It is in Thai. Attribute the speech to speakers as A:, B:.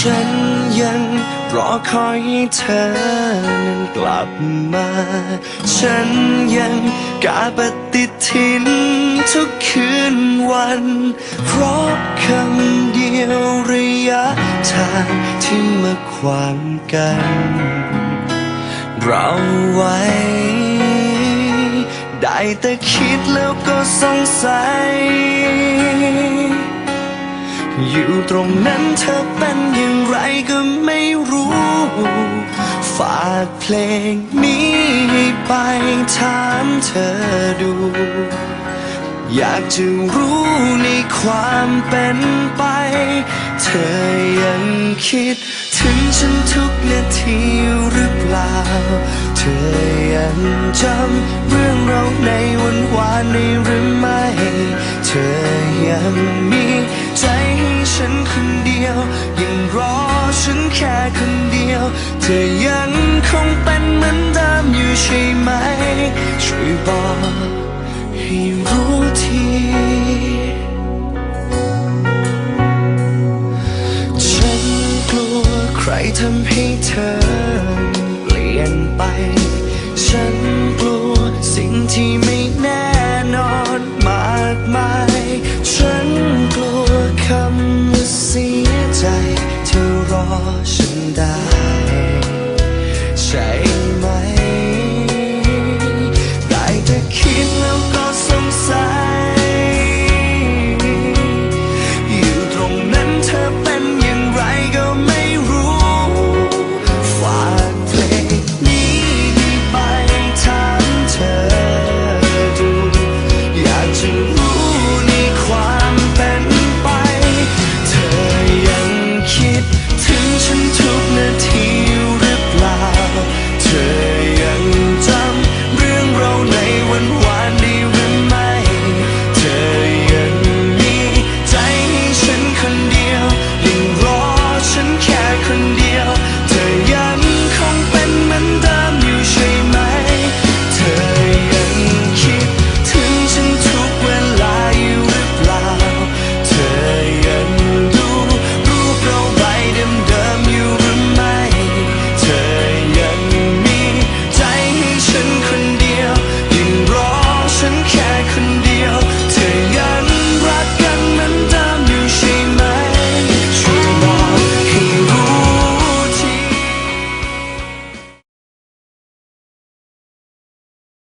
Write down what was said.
A: ฉันยังรอคอยให้เธอนั้นกลับมา ฉันยังกาปฏิทินทุกคืนวัน เพราะคำเดียวระยะทางที่มาขวางกัน เราไว้ ได้แต่คิดแล้วก็สงสัย อยู่ตรงนั้นเธอเป็น ก็ไม่รู้ ฝากเพลงนี้ให้ไปถามเธอดู อยากจะรู้ในความเป็นไป เธอยังคิดถึงฉันทุกนาทีหรือเปล่า เธอยังจำเรื่องเราในวันวานในหรือไม่ เธอยังมีใจให้ฉันคนเดียวยังรอ ฉันแค่คนเดียว เธอยังคงเป็นเหมือนเดิมอยู่ใช่ไหม ช่วยบอกให้รู้ทีฉันกลัวใครทำให้เธอเปลี่ยนไป